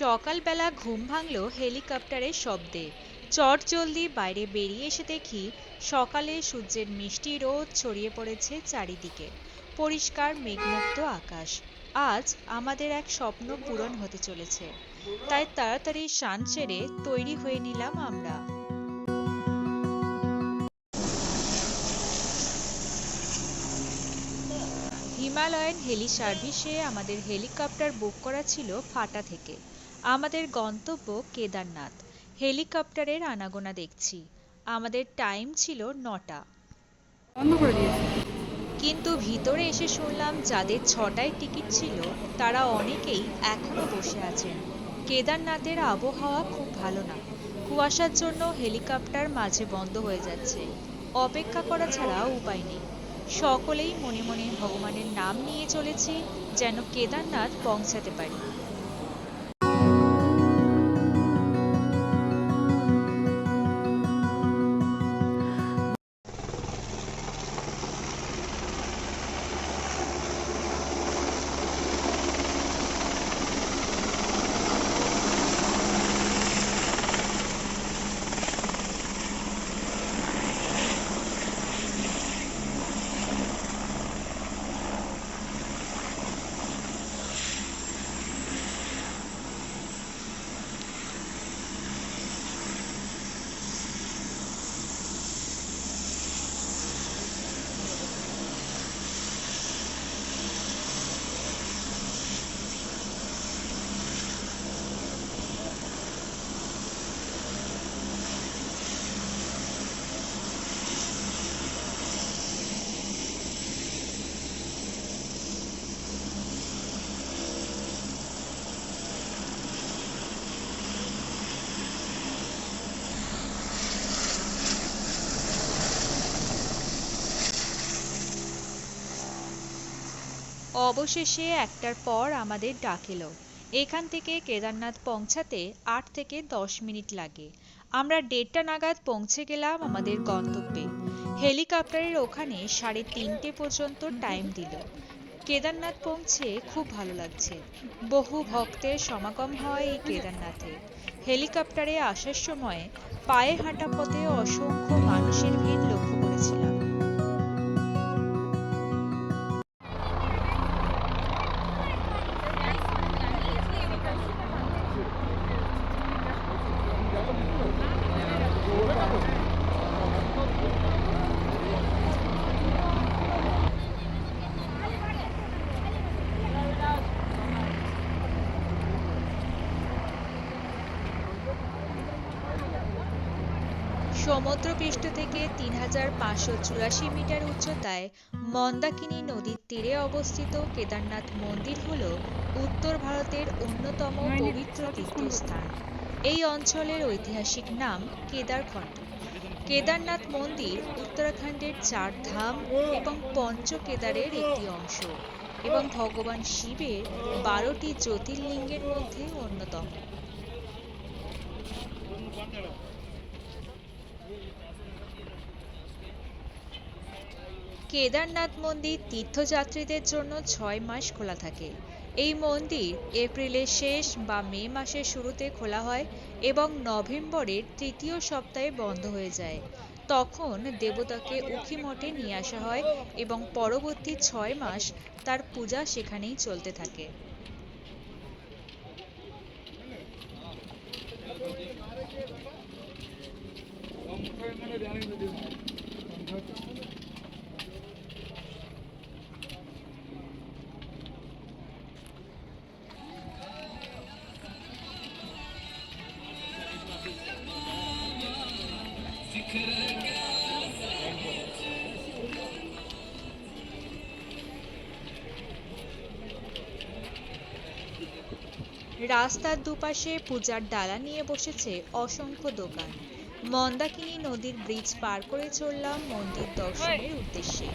সকালবেলা ঘুম ভাঙল হেলিকপ্টারের শব্দে। চট জলদি বাইরে বেরিয়ে এসে দেখি সকালে সূর্যের মিষ্টি রোদ ছড়িয়ে পড়েছে চারিদিকে। পরিষ্কার মেঘমুক্ত আকাশ। আজ আমাদের এক স্বপ্ন পূরণ হতে চলেছে। তাই তাড়াতাড়ি স্নান সেরে তৈরি হয়ে নিলাম আমরা। হিমালয়ান হেলি সার্ভিসে আমাদের হেলিকপ্টার বুক করা ছিল ফাটা থেকে। আমাদের গন্তব্য কেদারনাথ। হেলিকপ্টারের আনাগোনা দেখছি। আমাদের টাইম ছিল নটা। বন্ধ করে দিয়েছে। কিন্তু ভিতরে এসে শুনলাম যাদের ছটায় টিকিট ছিল তারা অনেকেই এখনও বসে আছেন। কেদারনাথের আবহাওয়া খুব ভালো না। কুয়াশার জন্য হেলিকপ্টার মাঝে বন্ধ হয়ে যাচ্ছে। অপেক্ষা করা ছাড়া উপায় নেই। সকলেই মনে মনে ভগবানের নাম নিয়ে চলেছি যেন কেদারনাথ পৌঁছাতে পারি। অবশেষে একটার পর আমাদের ডাক এলো। এখান থেকে কেদারনাথ পৌঁছাতে আট থেকে দশ মিনিট লাগে। আমরা দেড়টা নাগাদ পৌঁছে গেলাম আমাদের গন্তব্যে। হেলিকপ্টারের ওখানে সাড়ে তিনটে পর্যন্ত টাইম দিল। কেদারনাথ পৌঁছে খুব ভালো লাগছে। বহু ভক্তের সমাগম হয় এই কেদারনাথে। হেলিকপ্টারে আসার সময় পায়ে হাঁটা পথে অসংখ্য মানুষের ভিড় লক্ষ্য করেছিলাম। সমুদ্রপৃষ্ঠ থেকে তিন হাজার পাঁচশো চুরাশি মিটার উচ্চতায় মন্দাকিনী নদীর তীরে অবস্থিত কেদারনাথ মন্দির হল উত্তর ভারতের অন্যতম পবিত্র তীর্থস্থান। এই অঞ্চলের ঐতিহাসিক নাম কেদারখণ্ড। কেদারনাথ মন্দির উত্তরাখণ্ডের চার ধাম এবং পঞ্চ কেদারের একটি অংশ এবং ভগবান শিবের বারোটি জ্যোতির্লিঙ্গের মধ্যে অন্যতম। কেদারনাথ মন্দির তীর্থযাত্রীদের জন্য ছয় মাস খোলা থাকে। এই মন্দির এপ্রিলের শেষ বা মে মাসের শুরুতে খোলা হয় এবং নভেম্বরের তৃতীয় সপ্তাহে বন্ধ হয়ে যায়। তখন দেবতাকে উখিমঠে নিয়ে আসা হয় এবং পরবর্তী ছয় মাস তার পূজা সেখানেই চলতে থাকে। রাস্তার দুপাশে পূজার ডালা নিয়ে বসেছে অসংখ্য দোকান। মন্দাকিনী নদীর ব্রিজ পার করে চললাম মন্দির দর্শনের উদ্দেশ্যে।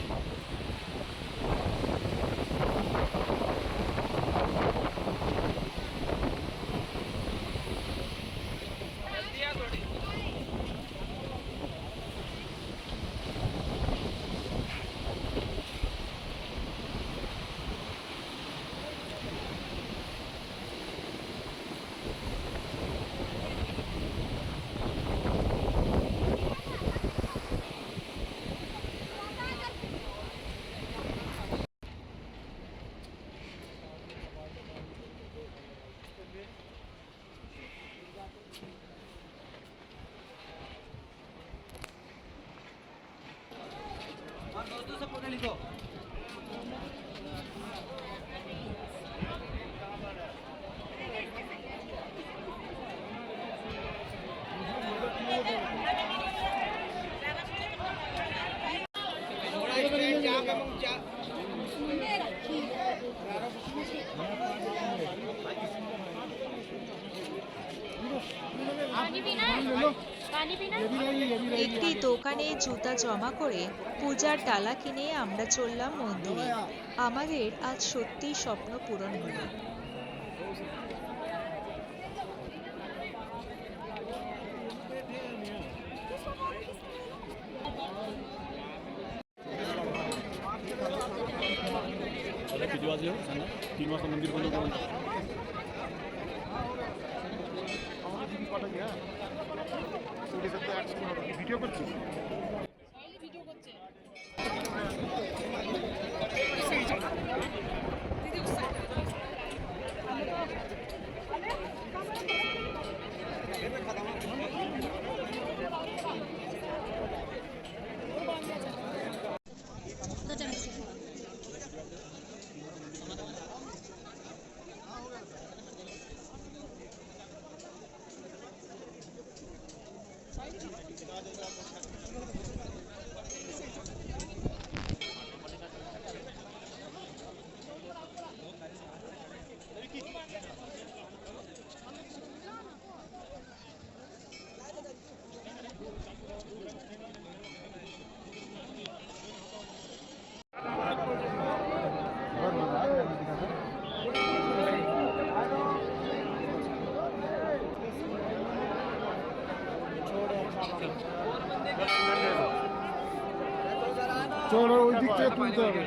Adivina. একটি দোকানে জুতা জমা করে পূজার ডালা কিনে আমরা চললাম মন্দিরে। আমাদের আজ সত্যি স্বপ্ন পূরণ হলো। ভিডিও করছি? তুলতে হবে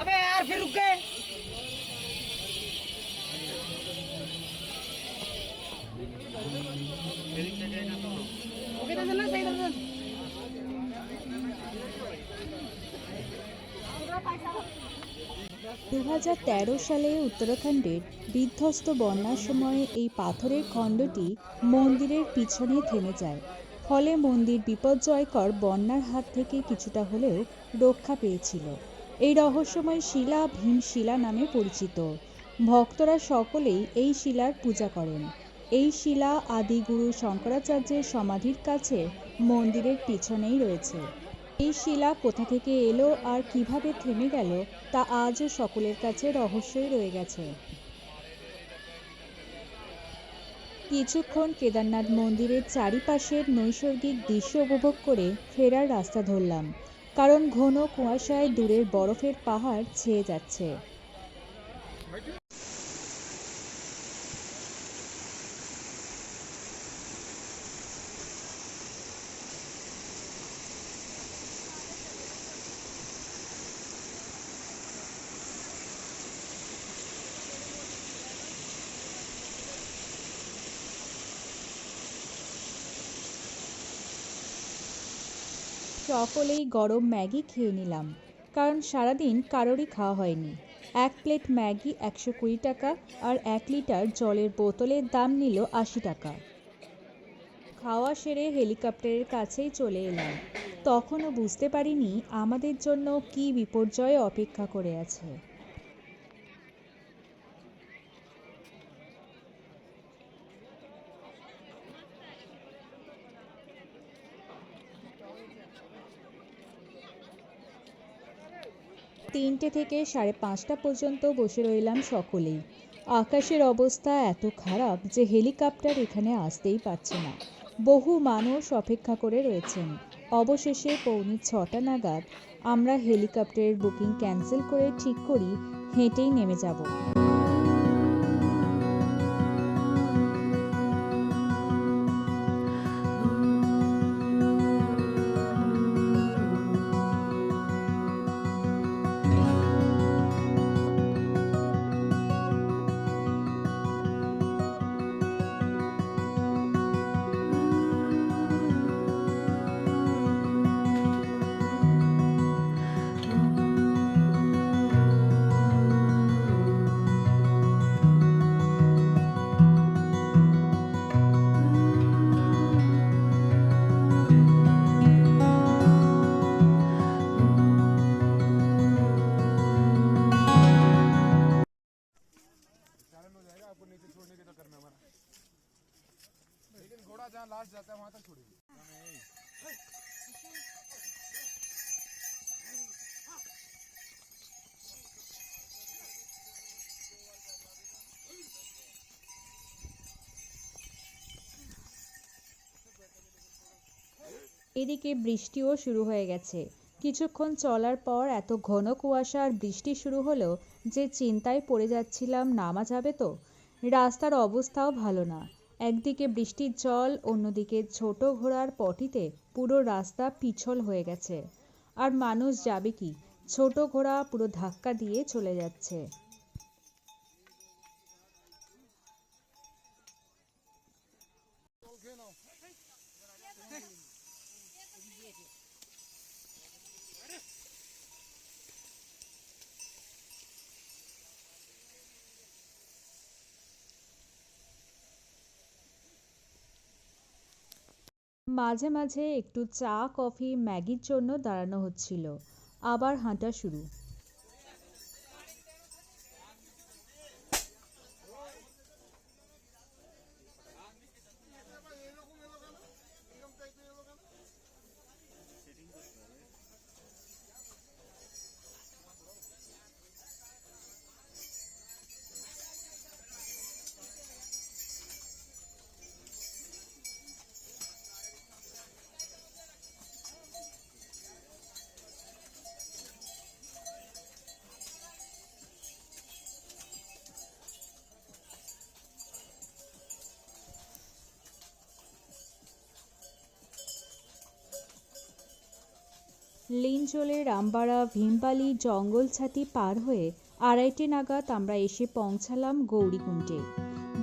अबे यार फिर रुक गए। দু হাজার তেরো সালে উত্তরাখণ্ডের বিধ্বস্ত বন্যার সময়ে এই পাথরের খণ্ডটি মন্দিরের পিছনে থেমে যায়। ফলে মন্দির বিপর্যয়কর বন্যার হাত থেকে কিছুটা হলেও রক্ষা পেয়েছিল। এই রহস্যময় শিলা ভীমশিলা নামে পরিচিত। ভক্তরা সকলেই এই শিলার পূজা করেন। এই শিলা আদিগুরু শঙ্করাচার্যের সমাধির কাছে মন্দিরের পিছনেই রয়েছে। এই শিলা কোথা থেকে এলো আর কীভাবে থেমে গেল, তা আজও সকলের কাছে রহস্যই রয়ে গেছে। কিছুক্ষণ কেদারনাথ মন্দিরের চারিপাশের নৈসর্গিক দৃশ্য উপভোগ করে ফেরার রাস্তা ধরলাম, কারণ ঘন কুয়াশায় দূরের বরফের পাহাড় ছেয়ে যাচ্ছে। সকলেই গরম ম্যাগি খেয়ে নিলাম, কারণ সারাদিন কারোরই খাওয়া হয়নি। এক প্লেট ম্যাগি একশো কুড়ি টাকা আর এক লিটার জলের বোতলের দাম নিল আশি টাকা। খাওয়া সেরে হেলিকপ্টারের কাছেই চলে এলাম। তখনও বুঝতে পারিনি আমাদের জন্য কি বিপর্যয় অপেক্ষা করে আছে। তিনটে থেকে সাড়ে পাঁচটা পর্যন্ত বসে রইলাম সকলেই। আকাশের অবস্থা এত খারাপ যে হেলিকপ্টার এখানে আসতেই পারছে না। বহু মানুষ অপেক্ষা করে রয়েছেন। অবশেষে পৌনে ছটা নাগাদ আমরা হেলিকপ্টারের বুকিং ক্যান্সেল করে ঠিক করি, হেঁটেই নেমে যাব। এদিকে বৃষ্টিও শুরু হয়ে গেছে। কিছুক্ষণ চলার পর এত ঘন কুয়াশা আর বৃষ্টি শুরু হলো যে চিন্তায় পড়ে যাচ্ছিলাম নামা যাবে তো? রাস্তার অবস্থাও ভালো না। একদিকে বৃষ্টির জল, অন্যদিকে ছোট ঘোড়ার পটিতে পুরো রাস্তা পিছল হয়ে গেছে। আর মানুষ যাবে কি? ছোট ঘোড়া পুরো ধাক্কা দিয়ে চলে যাচ্ছে। মাঝে মাঝে একটু চা কফি ম্যাগির জন্য দাঁড়ানো হচ্ছিল। আবার হাঁটা শুরু। লিনচোলে রামবাড়া, ভীমবালি জঙ্গল ছাতি পার হয়ে আড়াইটে নাগাদ আমরা এসে পৌঁছালাম গৌরীকুণ্ডে।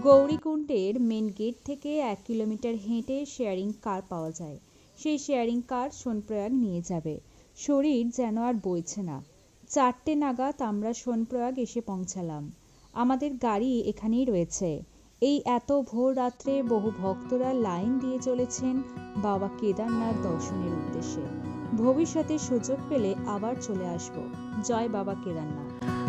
গৌরীকুণ্ডের মেন গেট থেকে এক কিলোমিটার হেঁটে শেয়ারিং কার পাওয়া যায়। সেই শেয়ারিং কার সোনপ্রয়াগ নিয়ে যাবে। শরীর যেন আর বইছে না। চারটে নাগাদ আমরা সোনপ্রয়াগ এসে পৌঁছালাম। আমাদের গাড়ি এখানেই রয়েছে। এই এত ভোর রাত্রে বহু ভক্তরা লাইন দিয়ে চলেছেন বাবা কেদারনাথ দর্শনের উদ্দেশ্যে। ভবিষ্যতে সুযোগ পেলে আবার চলে আসব। জয় বাবা কেদারনাথ।